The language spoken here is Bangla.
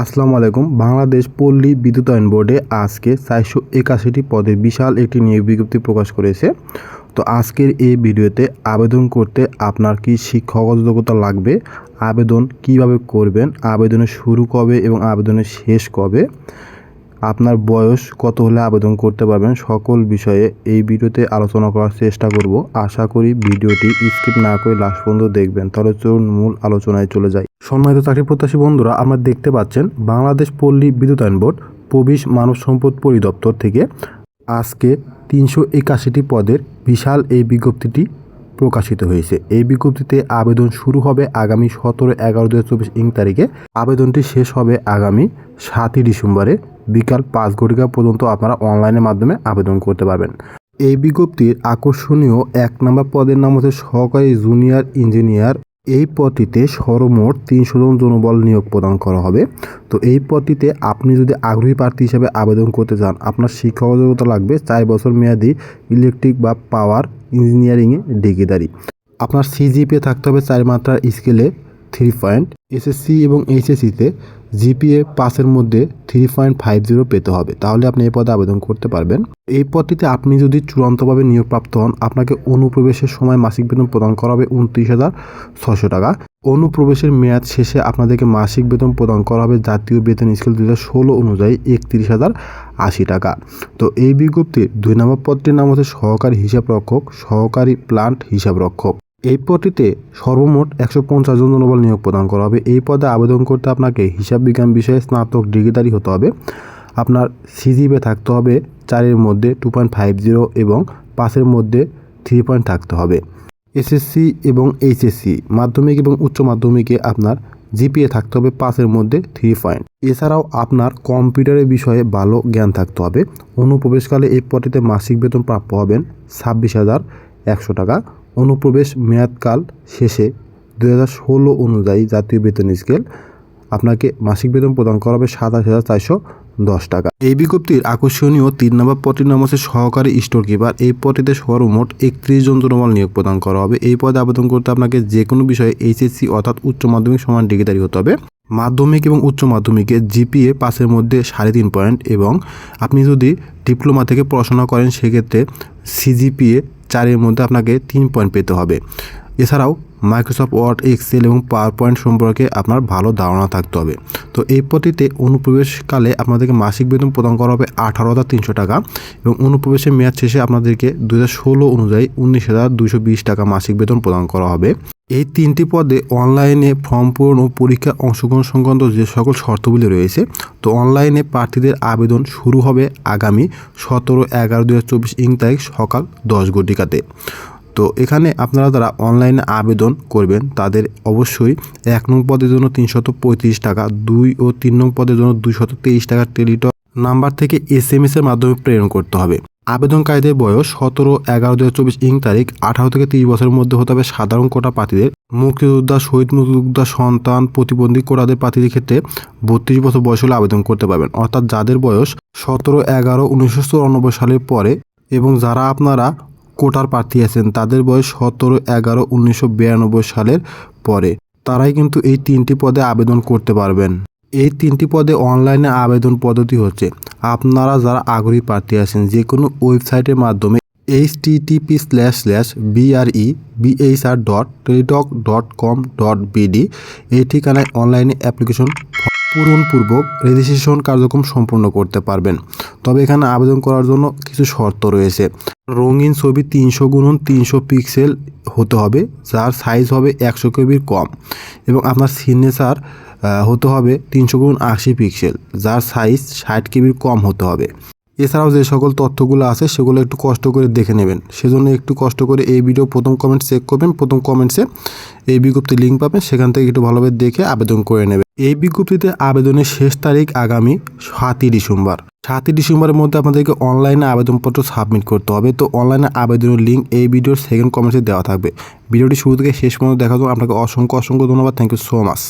আসসালামু আলাইকুম। বাংলাদেশ পল্লী বিদ্যুতায়ন বোর্ডে আজকে চারশো একাশিটি পদে বিশাল একটি নিয়োগ বিজ্ঞপ্তি প্রকাশ করেছে। তো আজকের এই ভিডিওতে আবেদন করতে আপনার কি শিক্ষাগত যোগ্যতা লাগবে? আবেদন কীভাবে করবেন? আবেদনের শুরু কবে এবং আবেদনের শেষ কবে? আপনার বয়স কত হলে আবেদন করতে পারবেন সকল বিষয়ে এই ভিডিওতে আলোচনা করার চেষ্টা করব। আশা করি ভিডিওটি স্কিপ না করে লাস্ট পর্যন্ত দেখবেন। তাহলে চলুন মূল আলোচনায় চলে যাই। সম্মানিত চাকরি প্রত্যাশী বন্ধুরা, আমরা দেখতে পাচ্ছেন বাংলাদেশ পল্লী বিদ্যুতায়ন বোর্ড, প্রবিশ মানব সম্পদ পরিদপ্তর থেকে আজকে তিনশো একাশিটি পদের বিশাল এই বিজ্ঞপ্তিটি প্রকাশিত হয়েছে। এই বিজ্ঞপ্তিতে আবেদন শুরু হবে আগামী সতেরো এগারো দু হাজার চব্বিশ ইং তারিখে। আবেদনটি শেষ হবে আগামী সাতই ডিসেম্বরে। বিকাল পাঁচ ঘটিকা পর্যন্ত আপনারা অনলাইনের মাধ্যমে আবেদন করতে পারবেন। এই বিজ্ঞপ্তির আকর্ষণীয় এক নম্বর পদের নাম হচ্ছে সহকারী জুনিয়র ইঞ্জিনিয়ার এই পদটিতে সর্বমোট তিনশো জন জনবল নিয়োগ প্রদান করা হবে। তো এই পদটিতে আপনি যদি আগ্রহী প্রার্থী হিসেবে আবেদন করতে চান, আপনার শিক্ষাগত যোগ্যতা লাগবে চার বছর মেয়াদি ইলেকট্রিক বা পাওয়ার ইঞ্জিনিয়ারিংয়ে ডিগ্রিদারি আপনার সিজিপিএ থাকতে হবে চার মাত্রার স্কেলে থ্রি পয়েন্ট এসএসসি এবং এইচএসসিতে জিপিএ পাসের মধ্যে থ্রি পয়েন্ট ফাইভ জিরো পেতে হবে। তাহলে আপনি এই পদে আবেদন করতে পারবেন। এই পদটিতে আপনি যদি চূড়ান্তভাবে নিয়োগপ্রাপ্ত হন, আপনাকে অনুপ্রবেশের সময় মাসিক বেতন প্রদান করা হবে উনত্রিশ হাজার ছশো টাকা। অনুপ্রবেশের মেয়াদ শেষে আপনাদেরকে মাসিক বেতন প্রদান করা হবে জাতীয় বেতন স্কেল দু ষোলো অনুযায়ী একত্রিশ হাজার আশি টাকা। তো এই বিজ্ঞপ্তির দুই নম্বর পদটির নাম হচ্ছে সহকারী হিসাব রক্ষক সহকারী প্লান্ট হিসাব রক্ষক এই পদটিতে সর্বমোট একশো পঞ্চাশ জন জনবল নিয়োগ প্রদান করা হবে। এই পদে আবেদন করতে আপনাকে হিসাব বিজ্ঞান বিষয়ে স্নাতক ডিগ্রিধারী হতে হবে। আপনার সিজিপে থাকতে হবে চারের মধ্যে টু পয়েন্ট ফাইভ জিরো এবং পাঁচের মধ্যে থ্রি পয়েন্ট থাকতে হবে। এসএসসি এবং এইচএসসি মাধ্যমিক এবং উচ্চ মাধ্যমিকে আপনার জিপিএ থাকতে হবে পাঁচের মধ্যে থ্রি পয়েন্ট এছাড়াও আপনার কম্পিউটারের বিষয়ে ভালো জ্ঞান থাকতে হবে। অনুপ্রবেশকালে এই পদটিতে মাসিক বেতন প্রাপ্য হবেন ছাব্বিশ হাজার একশো টাকা। অনুপ্রবেশ মেয়াদকাল শেষে দু হাজার ষোলো অনুযায়ী জাতীয় বেতন স্কেল আপনাকে মাসিক বেতন প্রদান করা হবে সাতাশ হাজার চারশো দশ টাকা। এই বিজ্ঞপ্তির আকর্ষণীয় তিন নম্বর পদটির নাম সহকারী স্টোর কিপার। এই পদটিতে সর্বমোট একত্রিশ জন জনবল নিয়োগ প্রদান করা হবে। এই পদে আবেদন করতে আপনাকে যে কোনো বিষয়ে এইচএসসি অর্থাৎ উচ্চ মাধ্যমিক সমান ডিগ্রিধারী হতে হবে। মাধ্যমিক এবং উচ্চ মাধ্যমিকে জিপিএ পাসের মধ্যে সাড়ে তিন পয়েন্ট এবং আপনি যদি ডিপ্লোমা থেকে পড়াশোনা করেন, সেক্ষেত্রে সিজিপিএ চারের মধ্যে আপনাকে তিন পয়েন্ট পেতে হবে। এছাড়াও মাইক্রোসফট ওয়ার্ড এক্সেল এবং পাওয়ার পয়েন্ট সম্পর্কে আপনার ভালো ধারণা থাকতে হবে। তো এই পদ্ধতিতে অনুপ্রবেশকালে আপনাদেরকে মাসিক বেতন প্রদান করা হবে আঠারো হাজার তিনশো টাকা এবং অনুপ্রবেশের মেয়াদ শেষে আপনাদেরকে দু হাজার ষোলো অনুযায়ী উনিশ হাজার দুশো বিশ টাকা মাসিক বেতন প্রদান করা হবে। এই তিনটি পদে অনলাইনে ফর্ম পূরণ ও পরীক্ষা অংশগ্রহণ সংক্রান্ত যে সকল শর্তগুলি রয়েছে, তো অনলাইনে প্রার্থীদের আবেদন শুরু হবে আগামী সতেরো এগারো দু হাজার চব্বিশ ইং তারিখ সকাল দশ ঘটিকাতে। তো এখানে আপনারা যারা অনলাইনে আবেদন করবেন, তাদের অবশ্যই এক নং পদের জন্য তিনশত পঁয়ত্রিশ টাকা, দুই ও তিন নং পদের জন্য দুইশত তেইশ টাকা টেলিটক নাম্বার থেকে এস এম এর মাধ্যমে প্রেরণ করতে হবে। আবেদনকারীদের বয়স সতেরো, এগারো দু চব্বিশ ইং তারিখ, আঠারো থেকে তিরিশ বছরের মধ্যে হতে হবে সাধারণ কোটা প্রার্থীদের। মুক্তিযোদ্ধা, শহীদ মুক্তিযোদ্ধা, সন্তান, প্রতিবন্ধী কোটাদের প্রার্থীদের ক্ষেত্রে বত্রিশ বছর বয়স হলে আবেদন করতে পারবেন। অর্থাৎ যাদের বয়স সতেরো, এগারো, উনিশশো চুরানব্বই সালের পরে এবং যারা আপনারা কোটার প্রার্থী আছেন। তাদের বয়স সতেরো, এগারো, উনিশশো সালের পরে। তারাই কিন্তু এই তিনটি পদে আবেদন করতে পারবেন। এই তিনটি পদে অনলাইনে আবেদন পদ্ধতি হচ্ছে। আপনারা যারা আগ্রহী প্রার্থী আছেন, যে কোনো ওয়েবসাইটের মাধ্যমে HTTP slash slash BRE BHR dot Teletalk dot com dot BD এই ঠিকানায় অনলাইনে অ্যাপ্লিকেশন পূরণপূর্বক রেজিস্ট্রেশন কার্যক্রম সম্পূর্ণ করতে পারবেন। তবে এখানে আবেদন করার জন্য কিছু শর্ত রয়েছে। রঙিন ছবি তিনশো গুণন তিনশো পিক্সেল হতে হবে, যার সাইজ হবে একশো কেবির কম এবং আপনার সিগনেচার হতে হবে তিনশো গুণ আশি পিক্সেল যার সাইজ ষাট কেবির কম হতে হবে। এছাড়াও যে সকল তথ্যগুলো আছে, সেগুলো একটু কষ্ট করে দেখে নেবেন। সেজন্য একটু কষ্ট করে এই ভিডিও প্রথম কমেন্ট চেক করবেন। প্রথম কমেন্টসে এই বিজ্ঞপ্তির লিঙ্ক পাবেন। সেখান থেকে একটু ভালোভাবে দেখে আবেদন করে নেবেন। এই বিজ্ঞপ্তিতে আবেদনের শেষ তারিখ আগামী সাতই ডিসেম্বর। সাতই ডিসেম্বরের মধ্যে আপনাদেরকে অনলাইনে আবেদনপত্র সাবমিট করতে হবে। তো অনলাইনে আবেদনের লিঙ্ক এই ভিডিওর সেকেন্ড কমেন্টসে দেওয়া থাকবে। ভিডিওটি শুরু থেকে শেষ পর্যন্ত দেখার জন্য আপনাকে অসংখ্য অসংখ্য ধন্যবাদ। Thank you so much